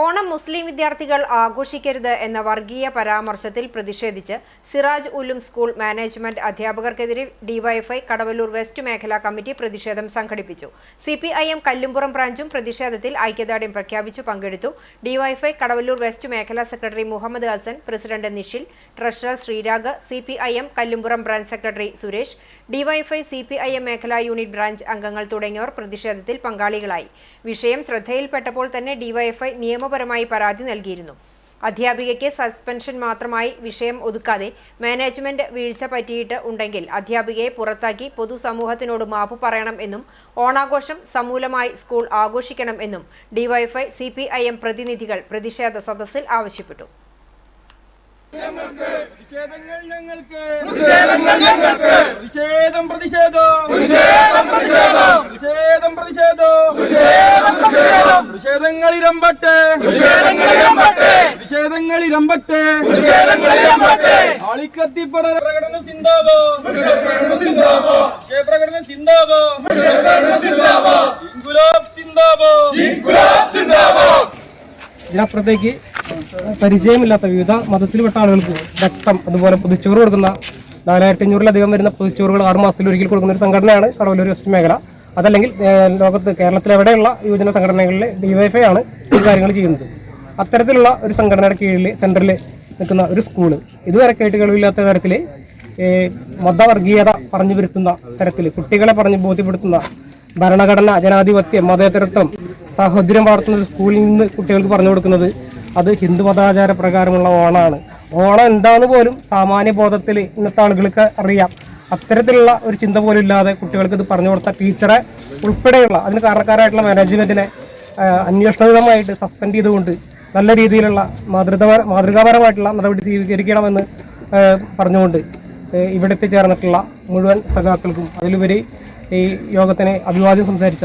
ഓണം മുസ്ലിം വിദ്യാർത്ഥികൾ ആഘോഷിക്കരുത് എന്ന വർഗീയ പരാമർശത്തിൽ പ്രതിഷേധിച്ച് സിറാജ് ഉലും സ്കൂൾ മാനേജ്മെന്റ് അധ്യാപകർക്കെതിരെ ഡിവൈഎഫ്ഐ കടവല്ലൂർ വെസ്റ്റ് മേഖലാ കമ്മിറ്റി പ്രതിഷേധം സംഘടിപ്പിച്ചു. സിപിഐഎം കല്ലുംപുറം ബ്രാഞ്ചും പ്രതിഷേധത്തിൽ ഐക്യദാർഢ്യം പ്രഖ്യാപിച്ചു പങ്കെടുത്തു. ഡിവൈഎഫ്ഐ കടവല്ലൂർ വെസ്റ്റ് മേഖലാ secretary Muhammad Hasan president Nishil treasurer Sreerag CPIM Kallumpuram branch secretary Suresh DYFI CPIM മേഖലാ യൂണിറ്റ് ബ്രാഞ്ച് അംഗങ്ങൾ തുടങ്ങിയവർ പ്രതിഷേധത്തിൽ പങ്കാളികളായി. വിഷയം ശ്രദ്ധയിൽപ്പെട്ടപ്പോൾ തന്നെ ഡിവൈഎഫ്ഐ നിയമപരമായി പരാതി നൽകിയിരുന്നു. അധ്യാപികയ്ക്ക് സസ്പെൻഷൻ മാത്രമായി വിഷയം ഒതുക്കാതെ മാനേജ്മെന്റ് വീഴ്ച പറ്റിയിട്ട് ഉണ്ടെങ്കിൽ അധ്യാപികയെ പുറത്താക്കി പൊതുസമൂഹത്തിനോട് മാപ്പ് പറയണം എന്നും ഓണാഘോഷം സമൂലമായി സ്കൂൾ ആഘോഷിക്കണം എന്നും DYFI C P I M പ്രതിനിധികൾ പ്രതിഷേധ സദസ്സിൽ ആവശ്യപ്പെട്ടു. പ്രതിഷേധം. പ്രതിഷേധങ്ങൾ ഇരമ്പട്ടെ ആളിക്കത്തിപ്പട പ്രകടന സിന്ദാബോ. പ്രകടന സിന്ദാബോ. ഗുലാബ് സിന്ദാബോ. ഇതിനപ്പുറത്തേക്ക് പരിചയമില്ലാത്ത വിവിധ മതത്തിൽപ്പെട്ട ആളുകൾക്ക് രക്തം അതുപോലെ പൊതിച്ചോറ് കൊടുക്കുന്ന നാലായിരത്തി അഞ്ഞൂറിലധികം വരുന്ന പൊതിച്ചോറുകൾ ആറ് മാസത്തിൽ ഒരിക്കൽ കൊടുക്കുന്ന ഒരു സംഘടനയാണ് കടവല്ലൂർ വെസ്റ്റ് മേഖല. അതല്ലെങ്കിൽ ലോകത്ത് കേരളത്തിലെവിടെയുള്ള യുവജന സംഘടനകളിലെ ഡിവൈഫൈ ആണ് ഈ കാര്യങ്ങൾ ചെയ്യുന്നത്. അത്തരത്തിലുള്ള ഒരു സംഘടനയുടെ കീഴിൽ സെന്ററിൽ നിൽക്കുന്ന ഒരു സ്കൂൾ ഇതുവരെ കേട്ടുകളില്ലാത്ത തരത്തിൽ മതവർഗീയത പറഞ്ഞു വരുത്തുന്ന തരത്തിൽ കുട്ടികളെ പറഞ്ഞ് ബോധ്യപ്പെടുത്തുന്ന ഭരണഘടന ജനാധിപത്യം മതേതരത്വം സാഹോദര്യം വളർത്തുന്ന ഒരു സ്കൂളിൽ നിന്ന് കുട്ടികൾക്ക് പറഞ്ഞു കൊടുക്കുന്നത് അത് ഹിന്ദു മതാചാര പ്രകാരമുള്ള ഓണമാണ് ഓണം എന്താണെന്ന് പോലും സാമാന്യ ബോധത്തിൽ ഇന്നത്തെ ആളുകൾക്ക് അറിയാം. അത്തരത്തിലുള്ള ഒരു ചിന്ത പോലും ഇല്ലാതെ കുട്ടികൾക്ക് ഇത് പറഞ്ഞു കൊടുത്ത ടീച്ചറെ ഉൾപ്പെടെയുള്ള അതിന് കാരണക്കാരായിട്ടുള്ള മാനേജ്മെന്റിനെ അന്വേഷണവിധമായിട്ട് സസ്പെൻഡ് ചെയ്തുകൊണ്ട് നല്ല രീതിയിലുള്ള മാതൃക മാതൃകാപരമായിട്ടുള്ള നടപടി സ്വീകരിക്കണമെന്ന് പറഞ്ഞുകൊണ്ട് ഇവിടെ എത്തിച്ചേർന്നിട്ടുള്ള മുഴുവൻ സഖാക്കൾക്കും അതിലുപരി ഈ യോഗത്തിനെ അഭിവാദ്യം സംസാരിച്ച